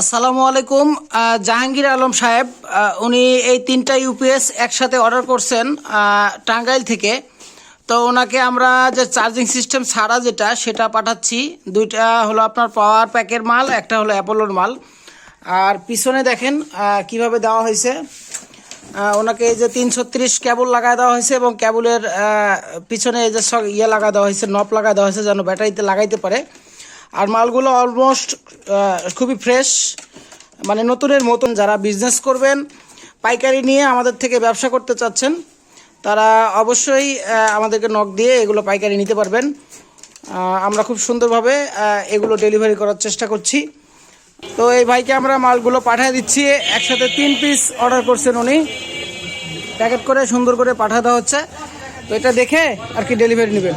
আসসালামু আলাইকুম জাহাঙ্গীর আলম সাহেব উনি এই তিনটা ইউপিএস একসাথে অর্ডার করছেন টাঙ্গাইল থেকে। তো ওনাকে আমরা যে চার্জিং সিস্টেম ছাড়া যেটা, সেটা পাঠাচ্ছি। দুইটা হলো আপনার পাওয়ার প্যাকের মাল, একটা হলো অ্যাপোলোর মাল। আর পিছনে দেখেন কীভাবে দেওয়া হয়েছে। ওনাকে এই যে তিন ছত্রিশ কেবল লাগাই দেওয়া হয়েছে এবং কেবলের পিছনে এই যে সব ইয়ে লাগা দেওয়া হয়েছে নপ লাগা দেওয়া হয়েছে, যেন ব্যাটারিতে লাগাইতে পারে। আর মালগুলো অলমোস্ট খুবই ফ্রেশ মানে নতুনের মতন যারা বিজনেস করবেন, পাইকারি নিয়ে আমাদের থেকে ব্যবসা করতে চাচ্ছেন, তারা অবশ্যই আমাদেরকে নক দিয়ে এগুলো পাইকারি নিতে পারবেন। আমরা খুব সুন্দরভাবে এগুলো ডেলিভারি করার চেষ্টা করছি। তো এই ভাইকে আমরা মালগুলো পাঠিয়ে দিচ্ছি, একসাথে তিন পিস অর্ডার করছেন উনি। প্যাকেট করে সুন্দর করে পাঠিয়ে দেওয়া হচ্ছে। তো এটা দেখে আর কি ডেলিভারি নেবেন।